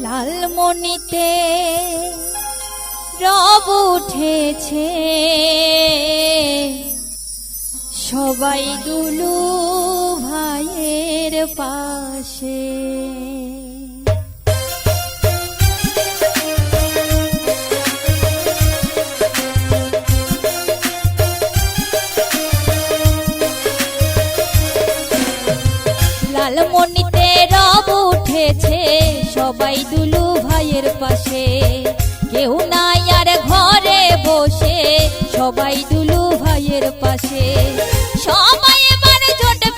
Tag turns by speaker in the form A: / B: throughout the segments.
A: লালমণিতে রব উঠেছে। সবাই দুলু ভাইয়ের পাশে। লালমণিতে রব উঠেছে সবাই দুলু ভাইয়ের পাশে। কেউ নাই আর ঘরে বসে, সবাই দুলু ভাইয়ের পাশে। সবাই এবার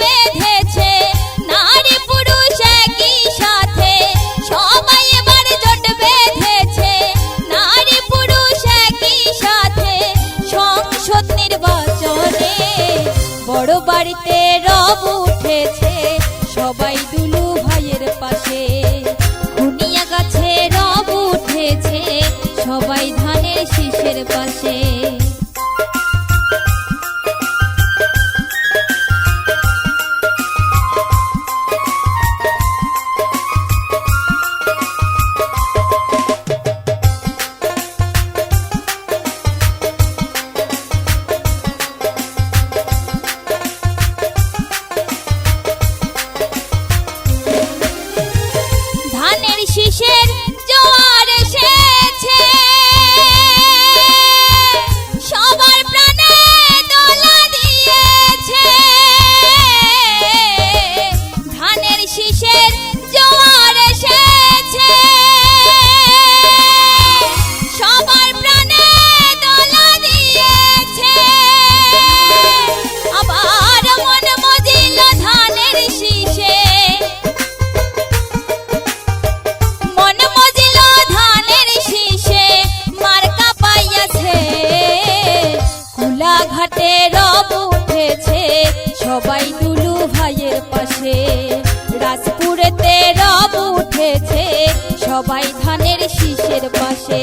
A: বেঁধেছে, নারী পুরুষ একই সাথে। সবাই এবার বেঁধেছে, নারী পুরুষ একই সাথে। সংসদ নির্বাচনে বড় বাড়িতে রব উঠেছে। শীষের পাশে। রাজপুরেতে রব উঠেছে সবাই ধানের শীষের পাশে।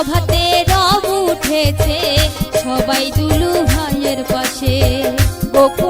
A: পৌরসভাতে রব উঠেছে সবাই দুলু ভাইয়ের পাশে। গোকুণ্ড